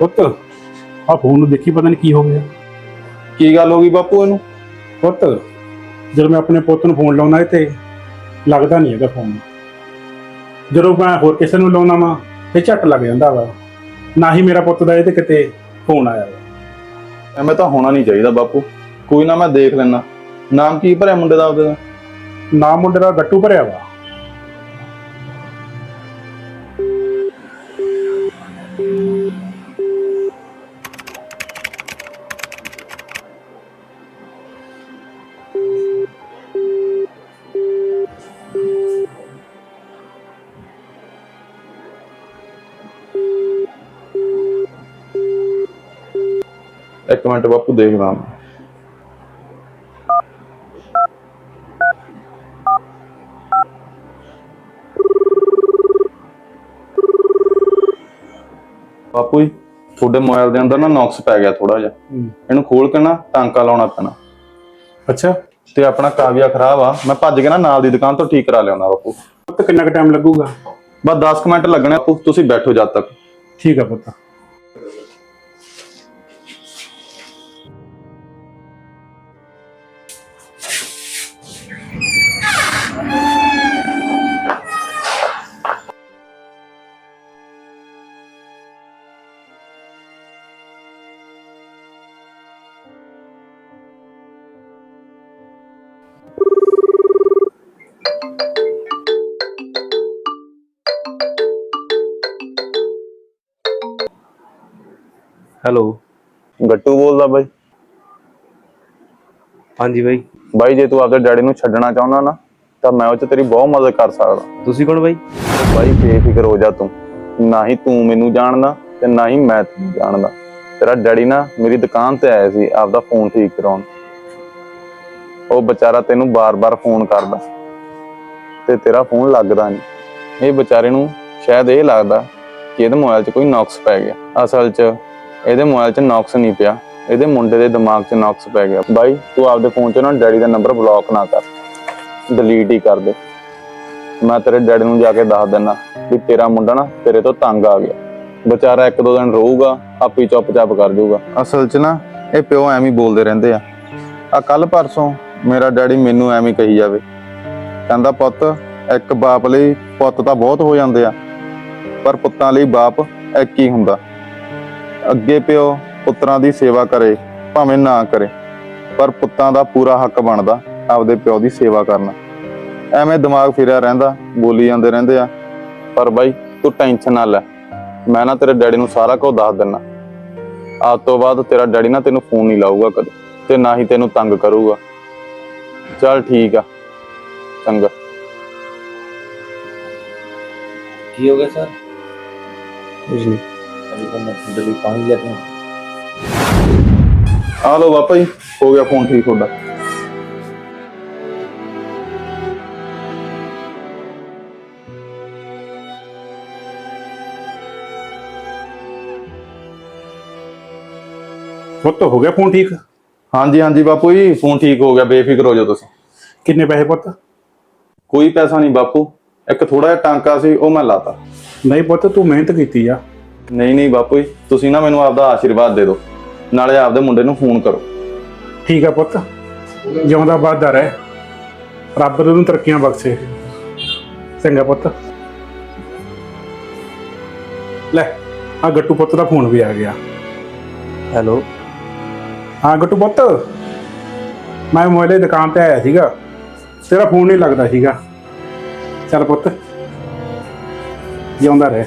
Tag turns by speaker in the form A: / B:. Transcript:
A: ਪੁੱਤ ਆ ਫੋਨ ਨੂੰ ਦੇਖੀ ਪਤਾ ਨਹੀਂ ਕੀ ਹੋ ਗਿਆ।
B: ਕੀ ਗੱਲ ਹੋ ਗਈ ਬਾਪੂ ਇਹਨੂੰ?
A: ਪੁੱਤ ਜਦੋਂ ਮੈਂ ਆਪਣੇ ਪੁੱਤ ਨੂੰ ਫੋਨ ਲਾਉਣਾ ਤੇ ਲੱਗਦਾ ਨਹੀਂ ਹੈਗਾ ਫੋਨ ਜਦੋਂ ਮੈਂ ਹੋਰ ਕਿਸੇ ਨੂੰ ਲਾਉਣਾ ਵਾ ਤੇ ਝੱਟ ਲੱਗ ਜਾਂਦਾ ਵਾ। ਨਾ ਹੀ ਮੇਰਾ ਪੁੱਤ ਦਾ ਇਹ ਤੇ ਕਿਤੇ ਫੋਨ ਆਇਆ ਵਾ।
B: ਐਵੇਂ ਤਾਂ ਹੋਣਾ ਨਹੀਂ ਚਾਹੀਦਾ ਬਾਪੂ। ਕੋਈ ਨਾ ਮੈਂ ਦੇਖ ਲੈਣਾ ਨਾਮ ਕੀ ਭਰਿਆ ਮੁੰਡੇ ਦਾ ਉਹਦੇ ਦਾ?
A: ਨਾਮ ਮੁੰਡੇ ਦਾ ਗੱਟੂ ਭਰਿਆ ਵਾ।
B: ਇੱਕ ਮਿੰਟ ਬਾਪੂ ਦੇਖਦਾ ਮੈਂ ਬਾਪੂ ਜੀ ਤੁਹਾਡੇ ਮੋਬਾਈਲ ਦੇ ਅੰਦਰ ਨਾ ਨੌਕਸ ਪੈ ਗਿਆ ਥੋੜਾ ਜਿਹਾ। ਇਹਨੂੰ ਖੋਲ ਕੇ ਨਾ ਟਾਂਕਾ ਲਾਉਣਾ ਪੈਣਾ।
A: ਅੱਛਾ।
B: ਤੇ ਆਪਣਾ ਕਾਵਿਆ ਖਰਾਬ ਆ। ਮੈਂ ਭੱਜ ਕੇ ਨਾ ਨਾਲ ਦੀ ਦੁਕਾਨ ਤੋਂ ਠੀਕ ਕਰਾ ਲਿਆਉਣਾ ਬਾਪੂ।
A: ਪੁੱਤ ਕਿੰਨਾ ਕੁ ਟਾਈਮ ਲੱਗੂਗਾ?
B: ਬਸ 10 ਕੁ ਮਿੰਟ ਲੱਗਣੇ ਤੁਸੀਂ ਬੈਠੋ ਜਦ ਤੱਕ।
A: ਠੀਕ ਆ ਪੁੱਤ।
C: ਹੈਲੋ।
B: ਗੱਟੂ ਬੋਲਦਾ ਬਾਈ।
C: ਹਾਂਜੀ ਬਾਈ।
B: ਬਾਈ ਜੇ ਤੂੰ ਆਪਦੇ ਡੈਡੀ ਨੂੰ ਛੱਡਣਾ ਚਾਹੁੰਦਾ ਨਾ ਤਾਂ ਮੈਂ ਉਹ ਚ ਤੇਰੀ ਬਹੁਤ ਮਦਦ ਕਰ ਸਕਦਾ।
C: ਤੁਸੀਂ ਕੌਣ ਬਾਈ?
B: ਬਾਈ ਬੇਫਿਕਰ ਹੋ ਜਾ ਤੂੰ। ਨਾ ਹੀ ਤੂੰ ਮੈਨੂੰ ਜਾਣਦਾ ਤੇ ਨਾ ਹੀ ਮੈਂ ਤੈਨੂੰ ਜਾਣਦਾ। ਤੇਰਾ ਡੈਡੀ ਨਾ ਮੇਰੀ ਦੁਕਾਨ ਤੇ ਆਇਆ ਸੀ ਆਪਦਾ ਫੋਨ ਠੀਕ ਕਰਾਉਣ। ਉਹ ਵਿਚਾਰਾ ਤੈਨੂੰ ਬਾਰ-ਬਾਰ ਫੋਨ ਕਰਦਾ ਤੇ ਤੇਰਾ ਫੋਨ ਲੱਗਦਾ ਨਹੀਂ। ਇਹ ਵਿਚਾਰੇ ਨੂੰ ਸ਼ਾਇਦ ਇਹ ਲੱਗਦਾ ਕਿ ਇਹਦੇ ਮੋਬਾਈਲ 'ਚ ਕੋਈ ਨੁਕਸ ਪੈ ਗਿਆ। ਅਸਲ 'ਚ ਇਹਦੇ ਮੋਬਾਈਲ 'ਚ ਨੁਕਸ ਨਹੀਂ ਪਿਆ। ਇਹਦੇ ਮੁੰਡੇ ਦੇ ਦਿਮਾਗ 'ਚ ਨੁਕਸ ਪੈ ਗਿਆ। ਬਾਈ, ਤੂੰ ਆਪਦੇ ਫੋਨ 'ਚ ਨਾ ਡੈਡੀ ਦਾ ਨੰਬਰ ਬਲੌਕ ਨਾ ਕਰ। ਡਿਲੀਟ ਹੀ ਕਰ ਦੇ। ਮੈਂ ਤੇਰੇ ਡੈਡੀ ਨੂੰ ਜਾ ਕੇ ਦੱਸ ਦਿੰਦਾ ਵੀ ਤੇਰਾ ਮੁੰਡਾ ਨਾ ਤੇਰੇ ਤੋਂ ਤੰਗ ਆ ਗਿਆ। ਵਿਚਾਰਾ ਇੱਕ ਦੋ ਦਿਨ ਰਹੂਗਾ, ਆਪੀ ਚੁੱਪ ਚਾਪ ਕਰ ਜਾਊਗਾ। ਅਸਲ 'ਚ ਨਾ ਇਹ ਪਿਓ ਐਵੇਂ ਹੀ ਬੋਲਦੇ ਰਹਿੰਦੇ ਆ। ਆ ਕੱਲ ਪਰਸੋਂ ਮੇਰਾ ਡੈਡੀ ਮੈਨੂੰ ਐਵੇਂ ਕਹੀ ਜਾਵੇ। ਕਹਿੰਦਾ, ਪੁੱਤ, ਇੱਕ ਬਾਪ ਲਈ ਪੁੱਤ ਤਾਂ ਬਹੁਤ ਹੋ ਜਾਂਦੇ ਆ, ਪਰ ਪੁੱਤਾਂ ਲਈ ਬਾਪ ਇੱਕ ਹੀ ਹੁੰਦਾ। ਅੱਗੇ ਪਿਓ ਪੁੱਤਰਾਂ ਦੀ ਸੇਵਾ ਕਰੇ ਭਾਵੇਂ ਨਾ ਕਰੇ ਪਰ ਪੁੱਤਾਂ ਦਾ ਪੂਰਾ ਹੱਕ ਬਣਦਾ ਆਪਦੇ ਪਿਓ ਦੀ ਸੇਵਾ ਕਰਨਾ। ਐਵੇਂ ਦਿਮਾਗ ਫਿਰਿਆ ਰਹਿੰਦਾ ਬੋਲੀ ਜਾਂਦੇ ਰਹਿੰਦੇ ਆ। ਪਰ ਬਾਈ ਤੂੰ ਟੈਨਸ਼ਨ ਨਾ ਲੈ ਮੈਂ ਨਾ ਤੇਰੇ ਡੈਡੀ ਨੂੰ ਸਾਰਾ ਕੁਝ ਦੱਸ ਦਿੰਨਾ। ਅੱਜ ਤੋਂ ਬਾਅਦ ਤੇਰਾ ਡੈਡੀ ਨਾ ਤੈਨੂੰ ਫੋਨ ਨਹੀਂ ਲਾਊਗਾ ਕਦੇ ਤੇ ਨਾ ਹੀ ਤੈਨੂੰ ਤੰਗ ਕਰੂਗਾ। ਚੱਲ ਠੀਕ ਆ ਚੰਗਾ।
D: ਕੀ ਹੋ ਗਿਆ ਸਰ?
C: ਜੀ
B: ਅਜੇ ਬਾਪਾ ਜੀ ਹੋ ਗਿਆ ਫੋਨ ਠੀਕ ਤੁਹਾਡਾ।
A: ਪੁੱਤ ਹੋ ਗਿਆ ਫੋਨ ਠੀਕ?
B: ਹਾਂਜੀ ਹਾਂਜੀ ਬਾਪੂ ਜੀ ਫੋਨ ਠੀਕ ਹੋ ਗਿਆ ਬੇਫਿਕਰ ਹੋ ਜਾਓ ਤੁਸੀਂ।
A: ਕਿੰਨੇ ਪੈਸੇ ਪੁੱਤ?
B: ਕੋਈ ਪੈਸਾ ਨਹੀਂ ਬਾਪੂ ਇੱਕ ਥੋੜਾ ਜਿਹਾ ਟਾਂਕਾ ਸੀ ਉਹ ਮੈਂ ਲਾਤਾ।
A: ਨਹੀਂ ਪੁੱਤ ਤੂੰ ਮਿਹਨਤ ਕੀਤੀ ਆ।
B: ਨਹੀਂ ਨਹੀਂ ਬਾਪੂ ਜੀ ਤੁਸੀਂ ਨਾ ਮੈਨੂੰ ਆਪਦਾ ਆਸ਼ੀਰਵਾਦ ਦੇ ਦਿਓ। ਨਾਲੇ ਆਪਦੇ ਮੁੰਡੇ ਨੂੰ ਫੋਨ ਕਰੋ।
A: ਠੀਕ ਆ ਪੁੱਤ। ਜਿਉਂਦਾ ਵੱਧਦਾ ਰਹਿ। ਰੱਬ ਤੈਨੂੰ ਤਰੱਕੀਆਂ ਬਖਸ਼ੇ। ਚੰਗਾ ਪੁੱਤ। ਲੈ ਆ ਗੱਟੂ ਪੁੱਤ ਦਾ ਫੋਨ ਵੀ ਆ ਗਿਆ।
C: ਹੈਲੋ।
A: ਹਾਂ ਗੱਟੂ ਪੁੱਤ। ਮੈਂ ਮੋਬਾਈਲ ਦੀ ਦੁਕਾਨ ਤੇ ਆਇਆ ਸੀਗਾ। ਤੇਰਾ ਫੋਨ ਨਹੀਂ ਲੱਗਦਾ ਸੀਗਾ। ਚੱਲ ਪੁੱਤ। ਜਿਉਂਦਾ ਰਹਿ।